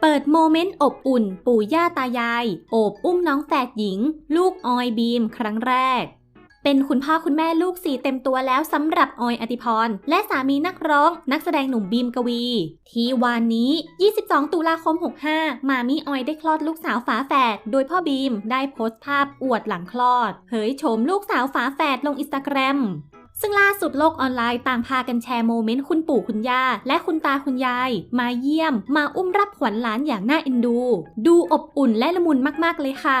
เปิดโมเมนต์อบอุ่น ปู่ย่าตายาย โอบอุ้มน้องแฝดหญิง ลูกออยบีม ครั้งแรก เป็นคุณพ่อคุณแม่ลูกสี่เต็มตัวแล้วสำหรับออยอติพร และสามีนักร้องนักแสดงหนุ่มบีมกวี ที่วานนี้ 22 ตุลาคม 65 มามีออยได้คลอดลูกสาวฝาแฝด โดยพ่อบีมได้โพสต์ภาพอวดหลังคลอด เผยโฉมลูกสาวฝาแฝดลงอินสตาแกรม ซึ่งล่าสุดโลกออนไลน์ต่างพากันแชร์โมเมนต์คุณปู่คุณย่า และคุณตาคุณยาย มาเยี่ยม มาอุ้มรับขวัญหลานอย่างน่าเอ็นดู ดูอบอุ่นและละมุนมากๆเลยค่ะ